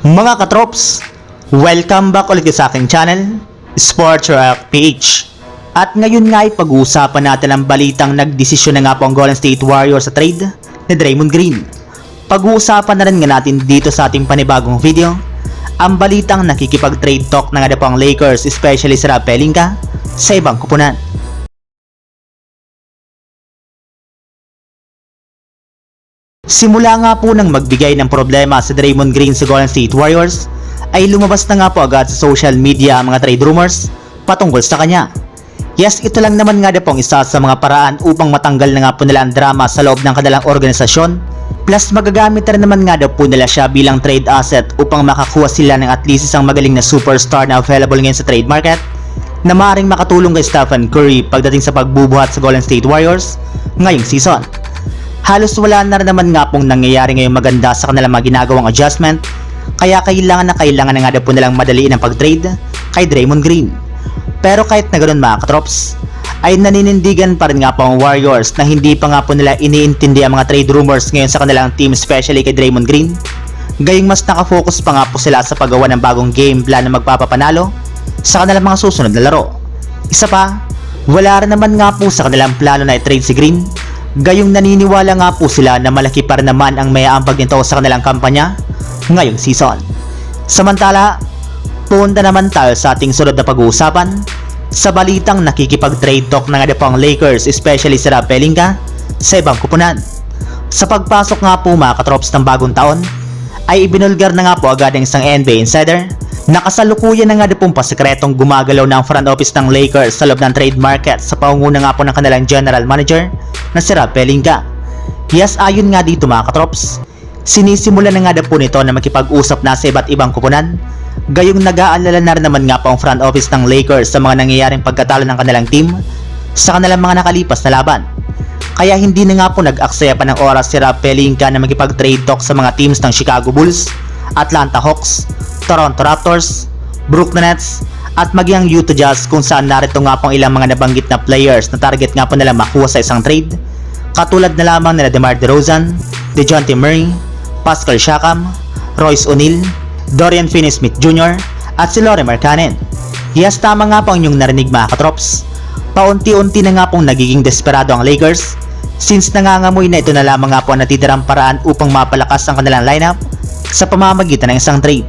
Mga katrops, welcome back ulit sa aking channel, Sports Rock PH. At ngayon nga ay pag-uusapan natin ang balitang nagdesisyon na nga po ang Golden State Warriors sa trade ni Draymond Green. Pag-uusapan na rin nga natin dito sa ating panibagong video, ang balitang nakikipag-trade talk na nga po ang Lakers, especially sa Pelinka, sa ibang kupunan. Simula nga po nang magbigay ng problema sa Draymond Green sa Golden State Warriors, ay lumabas na nga po agad sa social media ang mga trade rumors patungkol sa kanya. Yes, ito lang naman nga na po ang isa sa mga paraan upang matanggal na nga po nila ang drama sa loob ng kanilang organisasyon. Plus magagamit na rin naman nga daw po nila siya bilang trade asset upang makakuha sila ng at least isang magaling na superstar na available ngayon sa trade market na maaaring makatulong kay Stephen Curry pagdating sa pagbubuhat sa Golden State Warriors ngayong season halos wala na naman nga pong nangyayari ngayong maganda sa kanilang mga ginagawang adjustment kaya kailangan na kailangan na nga daw po nilang madaliin ang pag-trade kay Draymond Green. Pero kahit na ganoon mga katrops, ay naninindigan pa rin nga po ang Warriors na hindi pa nga po nila iniintindi ang mga trade rumors ngayon sa kanilang team especially kay Draymond Green. Gayong mas nakafocus pa nga po sila sa paggawa ng bagong game plan na magpapapanalo sa kanilang mga susunod na laro. Isa pa, wala rin naman nga po sa kanilang plano na i-trade si Green Gayong naniniwala nga po sila na malaki pa naman ang may aambag nito sa kanilang kampanya ngayong season. Samantala, punta naman tayo sa ating sunod na pag-uusapan sa balitang nakikipag-trade talk na nga po Lakers especially si Rob sa ibang kupunan. Sa pagpasok nga po mga katrops ng bagong taon, ay ibinulgar na nga po agad ng isang NBA insider Nakasalukuyan na nga na pong pasikretong gumagalaw ng front office ng Lakers sa loob ng trade market sa pangunguna nga po ng kanilang general manager na si Rob Pelinka. Yes, ayon nga dito mga katrops, sinisimula na nga na po nito na makipag-usap na sa iba't ibang kupunan. Gayong nag-aalala na rin naman nga po ang front office ng Lakers sa mga nangyayaring pagkatalo ng kanilang team sa kanilang mga nakalipas na laban. Kaya hindi na nga po nag-aksaya pa ng oras si Rob Pelinka na makipag-trade talk sa mga teams ng Chicago Bulls, Atlanta Hawks, Toronto Raptors, Brooklyn Nets, at maging ang Utah Jazz kung saan narito nga pong ilang mga nabanggit na players na target nga po nila makuha sa isang trade. Katulad na lamang nila DeMar DeRozan, DeJounte Murray, Pascal Siakam, Royce O'Neal, Dorian Finney-Smith Jr., at si Laurie Markkanen. Yes, tama nga po ang inyong narinig mga katrops. Paunti-unti na nga pong nagiging desperado ang Lakers since nangangamoy na ito na lamang nga po ang natitirang paraan upang mapalakas ang kanilang lineup sa pamamagitan ng isang trade.